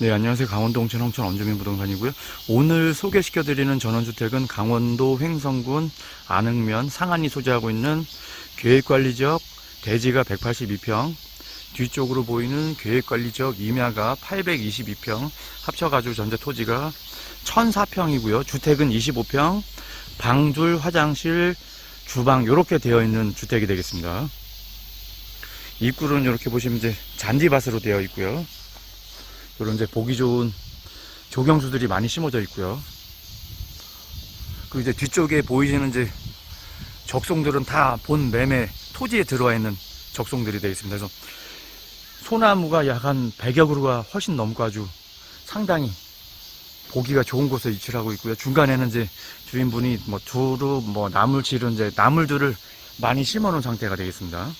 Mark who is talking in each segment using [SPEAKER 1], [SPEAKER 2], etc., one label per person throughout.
[SPEAKER 1] 네, 안녕하세요. 강원도 홍천 홍천 엄주민 부동산이고요. 오늘 소개시켜드리는 전원주택은 강원도 횡성군 안흥면 상안이 소재하고 있는 계획관리지역 대지가 182평, 뒤쪽으로 보이는 계획관리지역 임야가 822평, 합쳐가지고 전체 토지가 1004평이고요. 주택은 25평, 방둘, 화장실, 주방 이렇게 되어 있는 주택이 되겠습니다. 입구는 이렇게 보시면 이제 잔디밭으로 되어 있고요. 이런 이제 보기 좋은 조경수들이 많이 심어져 있고요. 그리고 이제 뒤쪽에 보이시는 이제 적송들은 다 본 매매 토지에 들어와 있는 적송들이 되어 있습니다. 그래서 소나무가 약 한 100여 그루가 훨씬 넘고 아주 상당히 보기가 좋은 곳에 위치를 하고 있고요. 중간에는 이제 주인분이 뭐 두루 뭐 나물치를 이제 나물들을 많이 심어 놓은 상태가 되겠습니다.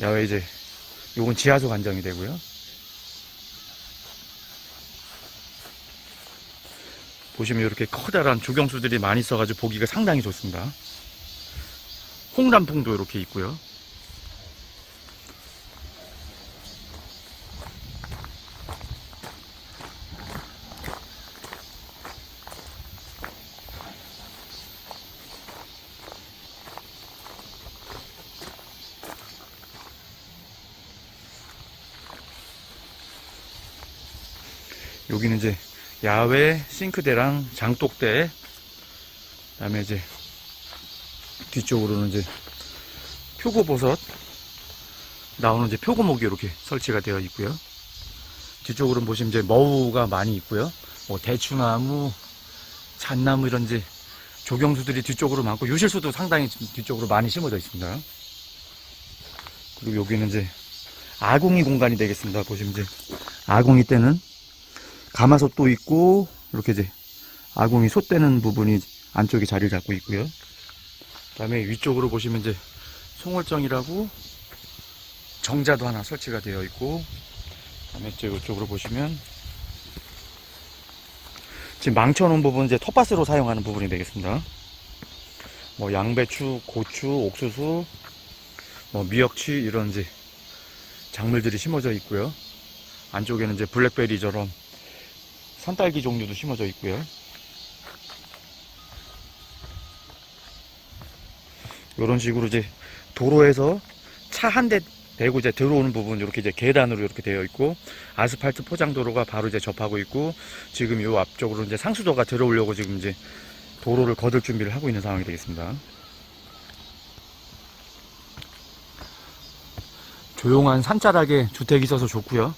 [SPEAKER 1] 야외 이제 요건 지하수 관정이 되고요. 보시면 이렇게 커다란 조경수들이 많이 있어가지고 보기가 상당히 좋습니다. 홍단풍도 이렇게 있고요. 여기는 이제 야외 싱크대랑 장독대 그다음에 이제 뒤쪽으로는 이제 표고버섯 나오는 이제 표고목이 이렇게 설치가 되어 있고요. 뒤쪽으로는 보시면 이제 머우가 많이 있고요. 뭐 대추나무, 잣나무 이런 이제 조경수들이 뒤쪽으로 많고 유실수도 상당히 뒤쪽으로 많이 심어져 있습니다. 그리고 여기는 이제 아궁이 공간이 되겠습니다. 보시면 이제 아궁이 때는 가마솥도 있고 이렇게 이제 아궁이 솥대는 부분이 안쪽에 자리를 잡고 있고요. 그다음에 위쪽으로 보시면 이제 송월정이라고 정자도 하나 설치가 되어 있고 그다음에 이쪽으로 보시면 지금 망쳐놓은 부분 이제 텃밭으로 사용하는 부분이 되겠습니다. 뭐 양배추, 고추, 옥수수, 뭐 미역치 이런 이제 작물들이 심어져 있고요. 안쪽에는 이제 블랙베리처럼 산딸기 종류도 심어져 있고요. 이런 식으로 이제 도로에서 차 한 대 대고 이제 들어오는 부분 이렇게 이제 계단으로 이렇게 되어 있고 아스팔트 포장 도로가 바로 이제 접하고 있고 지금 이 앞쪽으로 이제 상수도가 들어오려고 지금 이제 도로를 거둘 준비를 하고 있는 상황이 되겠습니다. 조용한 산자락에 주택이 있어서 좋고요.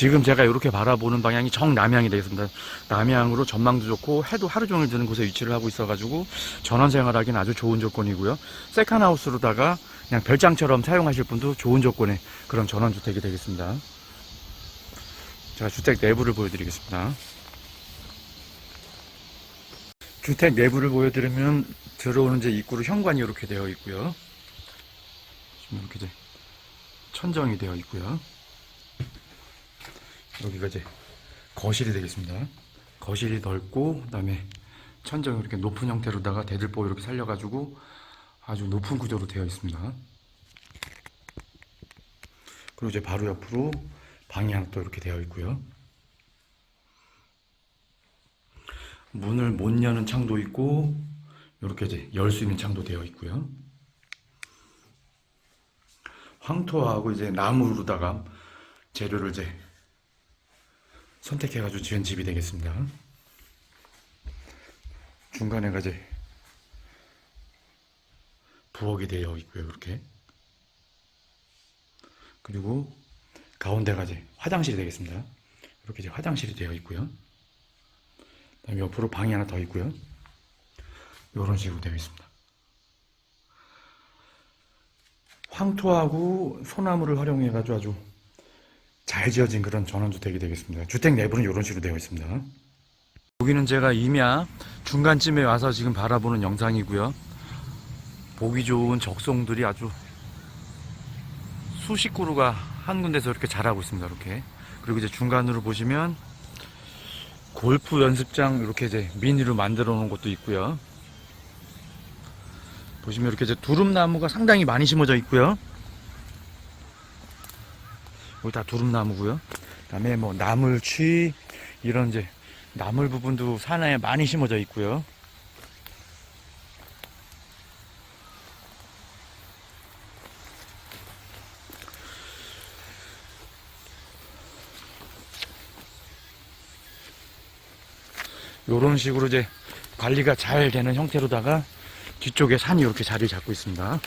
[SPEAKER 1] 지금 제가 이렇게 바라보는 방향이 정남향이 되겠습니다. 남향으로 전망도 좋고 해도 하루 종일 드는 곳에 위치를 하고 있어가지고 전원 생활하기는 아주 좋은 조건이고요. 세컨하우스로다가 그냥 별장처럼 사용하실 분도 좋은 조건의 그런 전원주택이 되겠습니다. 제가 주택 내부를 보여드리겠습니다. 주택 내부를 보여드리면 들어오는 이제 입구로 현관이 이렇게 되어 있고요. 이렇게 천정이 되어 있고요. 여기가 이제 거실이 되겠습니다. 거실이 넓고 그다음에 천정이 이렇게 높은 형태로다가 대들보 이렇게 살려가지고 아주 높은 구조로 되어 있습니다. 그리고 이제 바로 옆으로 또 이렇게 되어 있고요. 문을 못 여는 창도 있고 이렇게 이제 열 수 있는 창도 되어 있고요. 황토하고 이제 나무로다가 재료를 이제 선택해가지고 지은 집이 되겠습니다. 중간에가 이제 부엌이 되어 있고요, 이렇게. 그리고 가운데가 이제 화장실이 되겠습니다. 이렇게 이제 화장실이 되어 있고요. 그다음에 옆으로 방이 하나 더 있고요. 이런 식으로 되어 있습니다. 황토하고 소나무를 활용해가지고 아주 잘 지어진 그런 전원주택이 되겠습니다. 주택 내부는 이런 식으로 되어 있습니다. 여기는 제가 임야 중간쯤에 와서 지금 바라보는 영상이고요. 보기 좋은 적송들이 아주 수십 그루가 한 군데서 이렇게 자라고 있습니다. 이렇게. 그리고 이제 중간으로 보시면 골프 연습장 이렇게 이제 미니로 만들어 놓은 것도 있고요. 보시면 이렇게 이제 두릅나무가 상당히 많이 심어져 있고요. 여기 다 두릅나무고요. 그다음에 뭐 나물취 이런 이제 나물 부분도 산에 많이 심어져 있고요. 요런 식으로 이제 관리가 잘 되는 형태로다가 뒤쪽에 산이 이렇게 자리를 잡고 있습니다.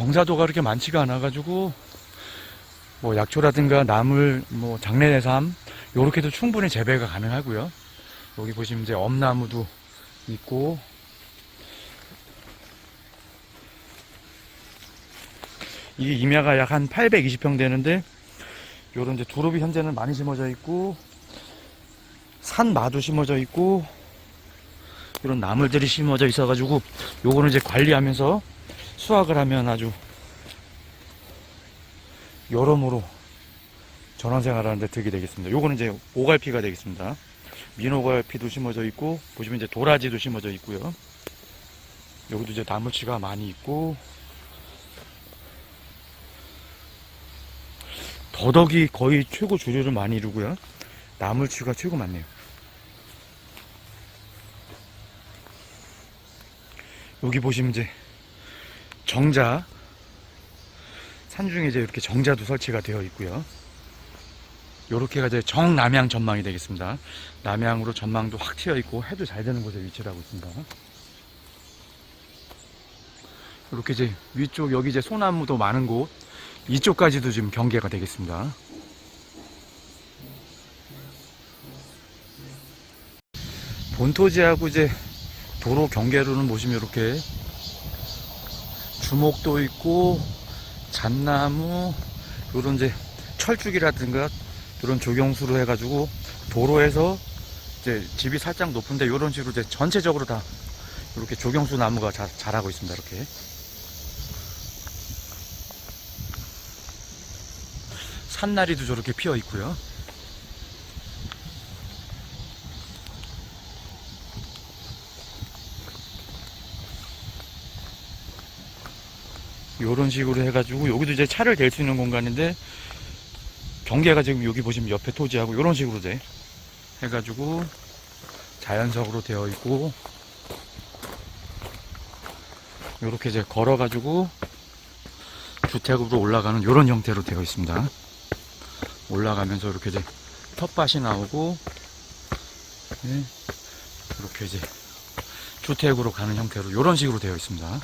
[SPEAKER 1] 경사도가 그렇게 많지가 않아가지고 뭐 약초라든가 나물, 뭐 장례삼 요렇게도 충분히 재배가 가능하고요. 여기 보시면 이제 엄나무도 있고 이게 임야가 약 한 820평 되는데 요런 이제 두릅이 현재는 많이 심어져 있고 산 마도 심어져 있고 이런 나물들이 심어져 있어가지고 요거는 이제 관리하면서 수확을 하면 아주 여러모로 전원생활 하는데 득이 되겠습니다. 요거는 이제 오갈피가 되겠습니다. 민오갈피도 심어져 있고 보시면 이제 도라지도 심어져 있고요. 여기도 이제 나물치가 많이 있고 더덕이 거의 최고 주류를 많이 이루고요. 나물치가 최고 많네요. 여기 보시면 이제 정자 산중에 이제 이렇게 정자도 설치가 되어 있고요. 요렇게가 이제 정남향 전망이 되겠습니다. 남향으로 전망도 확 트여 있고 해도 잘 되는 곳에 위치를 하고 있습니다. 이렇게 이제 위쪽 여기 이제 소나무도 많은 곳 이쪽까지도 지금 경계가 되겠습니다. 본토지하고 이제 도로 경계로는 보시면 이렇게 주목도 있고 잣나무 요런 이제 철쭉이라든가 이런 조경수로 해가지고 도로에서 이제 집이 살짝 높은데 이런 식으로 이제 전체적으로 다 이렇게 조경수 나무가 자, 자라고 있습니다. 이렇게 산나리도 저렇게 피어 있고요. 요런 식으로 해가지고 여기도 이제 차를 댈 수 있는 공간인데 경계가 지금 여기 보시면 옆에 토지하고 요런 식으로 이제 해가지고 자연석으로 되어 있고 요렇게 이제 걸어가지고 주택으로 올라가는 요런 형태로 되어 있습니다. 올라가면서 이렇게 이제 텃밭이 나오고 예, 이렇게 이제 주택으로 가는 형태로 요런 식으로 되어 있습니다.